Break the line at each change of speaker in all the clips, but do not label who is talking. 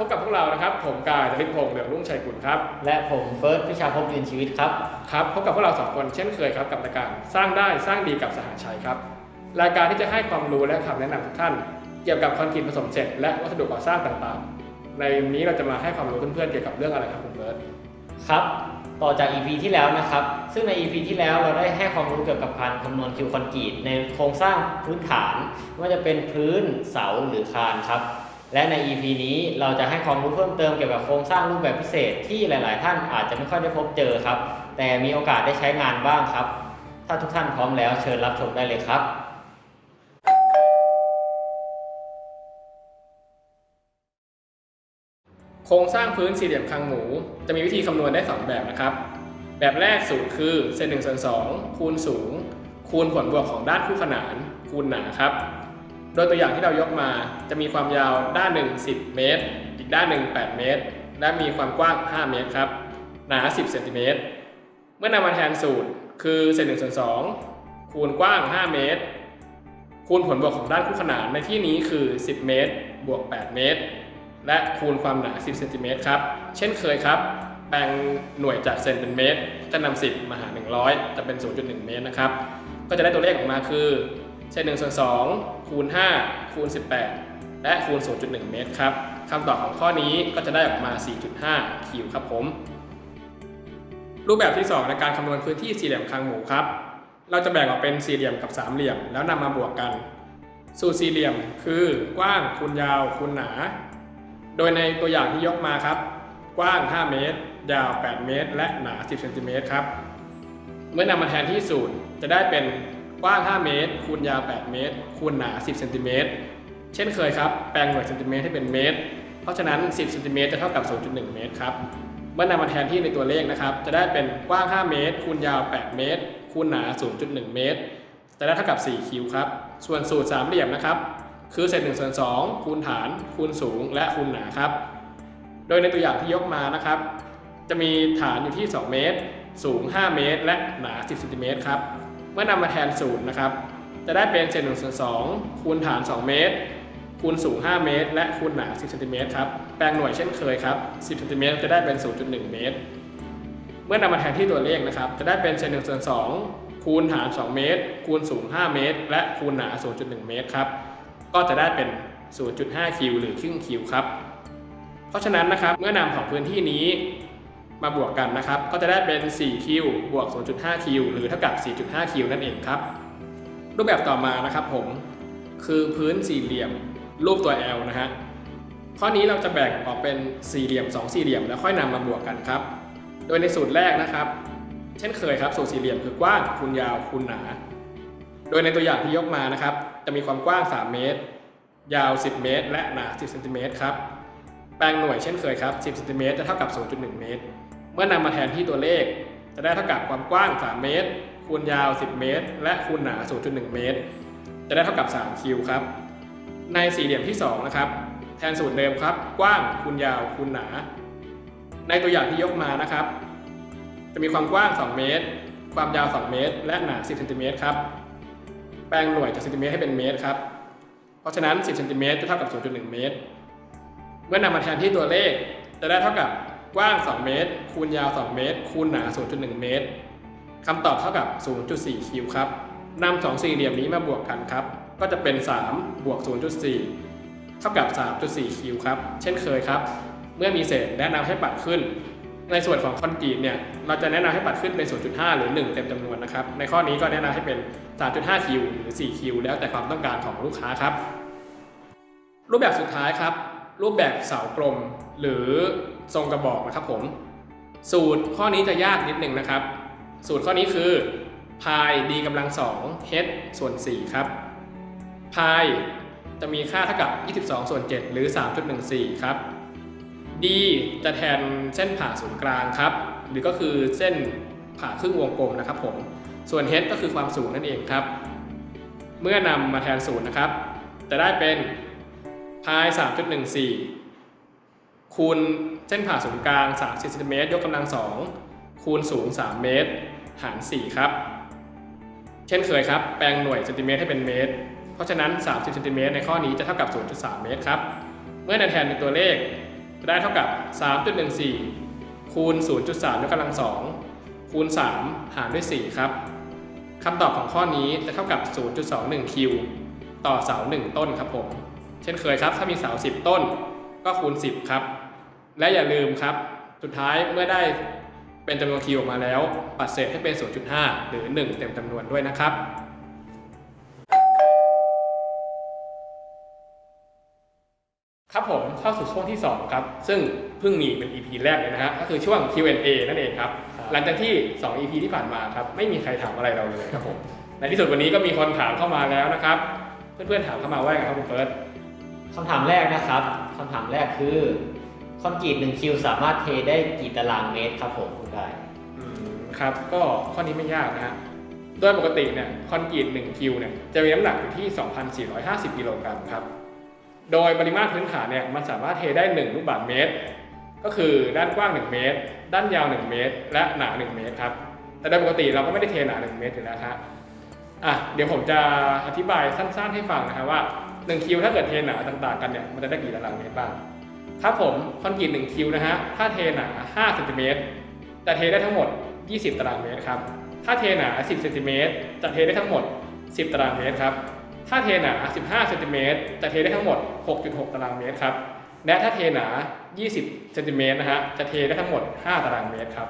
ครับพบกับพวกเรานะครับ ผมกายจริพงษ์เหลืองรุ่งชัยกุลครับ
และผมเฟิร์สพิชาภพยืนชีวิตครับ
ครับ พบกับพวกเราสองคนเช่นเคยครับกับรายการสร้างได้สร้างดีกับสหชัยครับ รายการที่จะให้ความรู้และคำแนะนำทุกท่าน เกี่ยวกับคอนกรีตผสมเสร็จและวัสดุก่อสร้างต่างๆ ในนี้เราจะมาให้ความรู้เพื่อนๆเกี่ยวกับเรื่องอะไรครับคุณเบิร์ต
ครับต่อจาก EP ที่แล้วนะครับ ซึ่งใน EP ที่แล้วเราได้ให้ความรู้เกี่ยวกับการคำนวณคิวคอนกรีตในโครงสร้างพื้นฐานไม่ว่าจะเป็นพื้นเสาหรือคานครับ และใน EP นี้เราจะให้ความรู้เพิ่มเติมเกี่ยวกับโครงสร้างรูปแบบพิเศษที่หลาย ๆ ท่านอาจจะไม่ค่อยได้พบเจอครับ แต่มีโอกาสได้ใช้งานบ้างครับ ถ้าทุกท่านพร้อมแล้วเชิญรับชมได้เลยครับ
โครงสร้างพื้นสี่เหลี่ยมคางหมู จะมีวิธีคำนวณได้ 2 แบบนะครับ แบบแรกสูตรคือเศษหนึ่งส่วนสองคูณสูง คูณผลบวกของด้านคู่ขนานคูณหนาครับ โดยตัวอย่างที่เรายกมาจะมีความยาวด้านหนึ่ง10 เมตร อีกด้านหนึ่ง8 เมตร และมีความกว้าง 5 เมตรครับ หนา 10 เซนติเมตร เมื่อนำมาแทนสูตรคือเศษหนึ่งส่วนสองคูณกว้าง 5 เมตร คูณผลบวกของด้านคู่ขนานในที่นี้คือ 10 เมตร บวก 8 เมตร และคูณความหนา 10 เซนติเมตรครับ เช่นเคยครับ แปลงหน่วยจากเซนเป็นเมตร จะนำ10 มาหาร 100 จะเป็น 0.1 เมตรนะครับ ก็จะได้ตัวเลขออกมาคือ เศษ1ส่วน2 คูณ 5 คูณ 18 และคูณ 0.1 เมตรครับคำตอบของข้อนี้ก็จะได้ออกมา 4.5 คิวครับผม รูปแบบที่ 2 ในการคำนวณพื้นที่สี่เหลี่ยมคางหมูครับ เราจะแบ่งออกเป็นสี่เหลี่ยมกับสามเหลี่ยม แล้วนำมาบวกกัน สูตรสี่เหลี่ยมคือกว้างคูณยาวคูณหนา โดยในตัวอย่างที่ยกมาครับ กว้าง 5 เมตร ยาว 8 เมตร และหนา 10 เซนติเมตรครับ เมื่อนำมาแทนที่สูตรจะได้เป็น กว้าง 5 เมตร คูณยาว 8 เมตร คูณหนา 10 เซนติเมตร เช่นเคยครับ แปลงหน่วยเซนติเมตรให้เป็นเมตร เพราะฉะนั้น 10 เซนติเมตรจะเท่ากับ 0.1 เมตรครับ เมื่อนำมาแทนที่ในตัวเลขนะครับ จะได้เป็นกว้าง 5 เมตร คูณยาว 8 เมตร คูณหนา 0.1 เมตร จะได้เท่ากับ 4 คิวครับ ส่วนสูตรสามเหลี่ยมนะครับ คือเศษ1ส่วน2คูณฐาน คูณสูง และคูณหนาครับ โดยในตัวอย่างที่ยกมานะครับ จะมีฐานอยู่ที่ 2 เมตร สูง 5 เมตร และหนา 10 เซนติเมตรครับ เมื่อนำมาแทนสูตรนะครับ จะได้เป็นเศษ1ส่วน2คูณฐาน 2 เมตร คูณสูง 5 เมตร และคูณหนา 10เซนติเมตรครับ แปลงหน่วยเช่นเคยครับ 10เซนติเมตรจะได้เป็น 0.1 เมตร เมื่อนำมาแทนที่ตัวเลขนะครับ จะได้เป็นเศษ1ส่วน2คูณฐาน 2 เมตร คูณสูง 5 เมตร และคูณหนา 0.1 เมตรครับ ก็จะได้เป็น 0.5 คิวหรือครึ่งคิวครับ เพราะฉะนั้นนะครับ เมื่อนำของพื้นที่นี้ มาบวกกันนะครับ ก็จะได้เป็น4คิวบวก 0.5คิวหรือเท่ากับ 4.5คิวนั่นเองครับ รูปแบบต่อมานะครับผม คือพื้นสี่เหลี่ยมรูปตัว L นะฮะ ข้อนี้เราจะแบ่งออกเป็นสี่เหลี่ยม 2 สี่เหลี่ยม แล้วค่อยนำมาบวกกันครับ โดยในสูตรแรกนะครับ เช่นเคยครับสูตรสี่เหลี่ยมคือกว้างคูณยาวคูณหนา โดยในตัวอย่างที่ยกมานะครับ จะมีความกว้าง 3 เมตร ยาว 10 เมตร และหนา 10 เซนติเมตรครับ แปลงหน่วยเช่นเคยครับ 10 เซนติเมตรจะเท่ากับ 0.1 เมตร เมื่อนำมาแทนที่ตัวเลข จะได้เท่ากับความกว้าง 3 เมตร คูณยาว 10 เมตร และคูณหนา 0.1 เมตร จะได้เท่ากับ 3 คิวครับ ในสี่เหลี่ยมที่ 2 นะครับ แทนสูตรเดิมครับ กว้างคูณยาวคูณหนา ในตัวอย่างที่ยกมานะครับ จะมีความกว้าง 2 เมตร ความยาว 2 เมตร และหนา 10เซนติเมตรครับ แปลงหน่วยจากเซนติเมตรให้เป็นเมตรครับ เพราะฉะนั้น 10เซนติเมตรจะเท่ากับ 0.1 เมตร เมื่อนำมาแทนที่ตัวเลข จะได้เท่ากับ กว้าง 2 เมตร คูณยาว 2 เมตร คูณหนา 0.1 เมตรคำตอบเท่ากับ 0.4 คิวครับนำสองสี่เหลี่ยมนี้มาบวกกันครับ ก็จะเป็น 3 บวก 0.4 เท่ากับ 3.4 คิวครับ เช่นเคยครับ เมื่อมีเศษแนะนำให้ปัดขึ้น ในส่วนของคอนกรีตเนี่ย เราจะแนะนำให้ปัดขึ้นเป็น 0.5 หรือ 1 เต็มจำนวนนะครับ ในข้อนี้ก็แนะนำให้เป็น 3.5 คิวหรือ 4 คิว แล้วแต่ความต้องการของลูกค้าครับ รูปแบบสุดท้ายครับ รูปแบบเสากลมหรือ ทรงกระบอกนะครับผม สูตรข้อนี้จะยากนิดหนึ่งนะครับ สูตรข้อนี้คือพาย d กำลัง2 h ส่วน 4 ครับพายจะมีค่าเท่ากับ 22 ส่วน 7 หรือ 3.14 ครับ d จะแทนเส้นผ่าศูนย์กลางครับ หรือก็คือเส้นผ่าครึ่งวงกลมนะครับผม ส่วน h ก็คือความสูงนั่นเองครับ เมื่อนำมาแทนศูนย์นะครับ จะได้เป็นพาย3.14 คูณเส้นผ่าศูนย์กลาง 30เซนติเมตรยกกำลัง 2 คูณสูง 3 เมตร หาร 4 ครับ เช่นเคยครับ แปลงหน่วยเซนติเมตรให้เป็นเมตร เพราะฉะนั้น 30เซนติเมตรในข้อนี้จะเท่ากับ 0.3 เมตรครับ เมื่อมื่อในแทนเป็นตัวเลข จะได้เท่ากับ 3.14 คูณ 0.3 ยกกำลัง 2 คูณ 3 หารด้วย 4 ครับคำตอบของข้อนี้จะเท่ากับ 0.21 คิว ต่อเสา 1 ต้นครับผม เช่นเคยครับ ถ้ามีเสา 10 ต้น ก็คูณ 10 ครับ และอย่าลืมครับ สุดท้ายเมื่อได้เป็นจำนวนคิวออกมาแล้วปัดเศษให้เป็น 0.5 หรือ 1 เต็มจำนวนด้วยนะครับครับผมเข้าสู่ช่วงที่ 2 ครับ ซึ่งเพิ่งมีเป็น EP แรกเลยนะฮะก็คือช่วง Q&A นั่นเองครับ
ครับ
หลังจากที่ 2 EP ที่ผ่านมาครับ ไม่มีใครถามอะไรเราเลยครับผมในที่สุดวันนี้ก็มีคนถามเข้ามาแล้วนะครับ เพื่อนๆถามเข้ามาว่าไงครับคุณเฟิร์ส
คำถามแรกนะครับคำถามแรกคือ คอนกรีต1คิวสามารถเทได้กี่ตารางเมตรครับผมคุณได้
ครับก็ข้อนี้ไม่ยากนะฮะโดยปกติเนี่ยคอนกรีต1คิวเนี่ยจะมีน้ำหนักอยู่ที่ 2,450 กิโลกรัมครับ โดยปริมาตรพื้นฐานเนี่ยมันสามารถเทได้ 1 ลูกบาศก์เมตร ก็คือด้านกว้าง 1 เมตร ด้านยาว 1 เมตร และหนา 1 เมตรครับ แต่โดยปกติเราก็ไม่ได้เทหนา 1 เมตรอยู่แล้วครับอะเดี๋ยวผมจะอธิบายสั้นๆให้ฟังนะครับว่า 1 คิวถ้าเกิดเทหนาต่างๆ กันเนี่ยมันจะได้กี่ตารางเมตรบ้าง ครับผมคอนกรีต1คิวนะฮะถ้าเทหนา5เซนติเมตรจะเทได้ทั้งหมด 20 ตารางเมตรครับถ้าเทหนา 10เซนติเมตรจะเทได้ทั้งหมด 10 ตารางเมตรครับถ้าเทหนา 15เซนติเมตรจะเทได้ทั้งหมด 6.6 ตารางเมตรครับและถ้าเทหนา 20เซนติเมตรนะฮะจะเทได้ทั้งหมด 5 ตารางเมตรครับ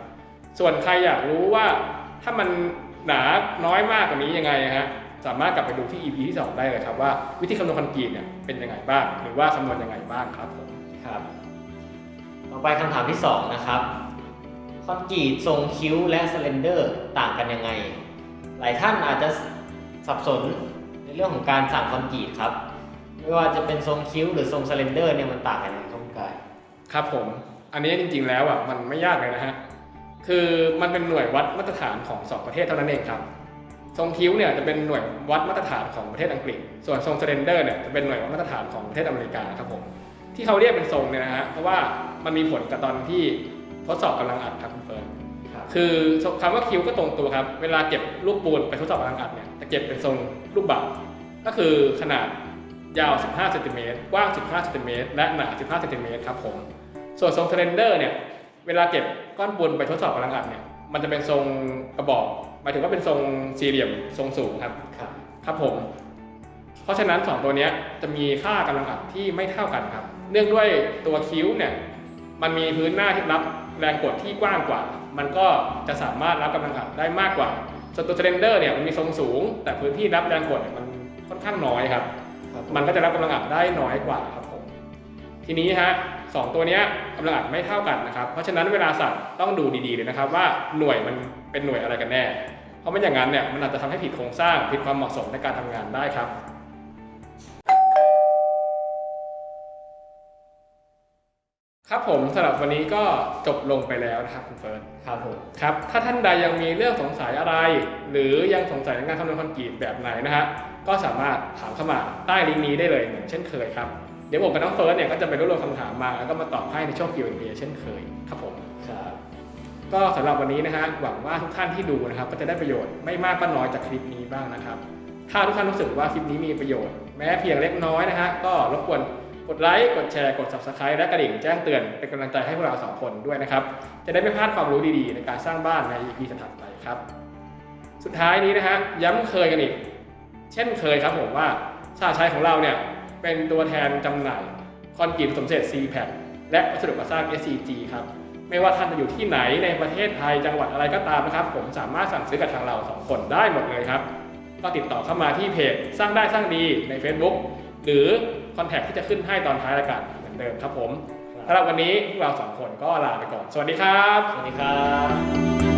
ส่วนใครอยากรู้ว่าถ้ามันหนาน้อยมากกว่านี้ยังไงฮะสามารถกลับไปดูที่ EP ที่ 2 ได้เลยครับว่าวิธีคำนวณคอนกรีตเนี่ยเป็นยังไงบ้าง หรือว่าคำนวณยังไงบ้างครับผม
ครับ ต่อไปคำถามที่ 2 นะครับคอนกรีตทรงคิ้วและสเลนเดอร์ต่างกันยังไง หลายท่านอาจจะสับสนในเรื่องของการสั่งคอนกรีตครับไม่ว่าจะเป็นทรงคิ้วหรือทรงสเลนเดอร์เนี่ยมันต่างกันยังไงครับคุณกาย
ครับผม อันนี้จริงๆแล้วอะมันไม่ยากเลยนะฮะ คือมันเป็นหน่วยวัดมาตรฐานของสองประเทศเท่านั้นเองครับ ทรงคิ้วเนี่ยจะเป็นหน่วยวัดมาตรฐานของประเทศอังกฤษ ส่วนทรงเซเรนเดอร์เนี่ยจะเป็นหน่วยวัดมาตรฐานของประเทศอเมริกาครับผม ที่เขาเรียกเป็นทรงเนี่ยนะฮะเพราะว่ามันมีผลกับตอนที่ทดสอบกำลังอัดครับคุณเฟิร์น
ครับ
คือคำว่าคิ้วก็ตรงตัวครับ เวลาเก็บลูกปูนไปทดสอบกำลังอัดเนี่ยจะเก็บเป็นทรงลูกบาศก์ก็คือขนาดยาว 15เซนติเมตรกว้าง 15เซนติเมตรและหนา 15เซนติเมตรครับผม ส่วนทรงเทรนเดอร์เนี่ยเวลาเก็บก้อนปูนไปทดสอบกำลังอัดเนี่ยมันจะเป็นทรงกระบอกหมายถึงว่าเป็นทรงสี่เหลี่ยมทรงสูงครับ
ครับ
ครับผม เพราะฉะนั้นสองตัวเนี้ยจะมีค่ากำลังอัดที่ไม่เท่ากันครับ เนื่องด้วยตัวคิ้วเนี่ยมันมีพื้นหน้าที่รับแรงกดที่กว้างกว่า มันก็จะสามารถรับกำลังอัดได้มากกว่าส่วนตัวเทรนเดอร์เนี่ยมันมีทรงสูง แต่พื้นที่รับแรงกดเนี่ยมันค่อนข้างน้อยครับ
ครับ
มันก็จะรับกำลังอัดได้น้อยกว่าครับผมทีนี้ฮะสองตัวเนี้ยกำลังอัดไม่เท่ากันนะครับ เพราะฉะนั้นเวลาสั่งต้องดูดีๆเลยนะครับ ว่าหน่วยมันเป็นหน่วยอะไรกันแน่ เพราะไม่อย่างนั้นเนี่ยมันอาจจะทำให้ผิดโครงสร้างผิดความเหมาะสมในการทำงานได้ครับ ครับผมสำหรับวันนี้ก็จบลงไปแล้วนะครับคุณเฟิร์น
ครับผม
ครับถ้าท่านใดยังมีเรื่องสงสัยอะไร หรือยังสงสัยในการคำนวณคอนกรีตแบบไหนนะฮะก็สามารถถามเข้ามาใต้ลิงก์นี้ได้เลยเหมือนเช่นเคยครับเดี๋ยวผมกับน้องเฟิร์สเนี่ยก็จะไปรวบรวมคำถามมาแล้วก็มาตอบให้ในช่วง Q&A เช่นเคยครับผม
ครับ
ก็สำหรับวันนี้นะฮะหวังว่าทุกท่านที่ดูนะครับก็จะได้ประโยชน์ไม่มากก็น้อยจากคลิปนี้บ้างนะครับ ถ้าทุกท่านรู้สึกว่าคลิปนี้มีประโยชน์ แม้เพียงเล็กน้อยนะฮะก็รบกวน กดไลค์ กดแชร์ กด subscribe และกระดิ่งแจ้งเตือนเป็นกำลังใจให้พวกเราสองคนด้วยนะครับ จะได้ไม่พลาดความรู้ดีๆ ในการสร้างบ้านใน EP ถัดไปครับ สุดท้ายนี้นะฮะย้ำเคยกันอีก เช่นเคยครับผมว่าชาชัยของเราเนี่ยเป็นตัวแทนจำหน่ายคอนกรีตผสมเศษ c p a c และวัสดุก่อสร้าง SCG ครับไม่ว่าท่านจะอยู่ที่ไหนในประเทศไทยจังหวัดอะไรก็ตามนะครับ ผมสามารถสั่งซื้อกับทางเราสองคนได้หมดเลยครับ ก็ติดต่อเข้ามาที่เพจสร้างได้สร้างดีใน Facebook หรือ คอนแทคที่จะขึ้นให้ตอนท้ายรายการเหมือนเดิมครับผมสำหรับวันนี้พวกเราสองคนก็ลาไปก่อน สวัสดีครับ
สวัสดีครับ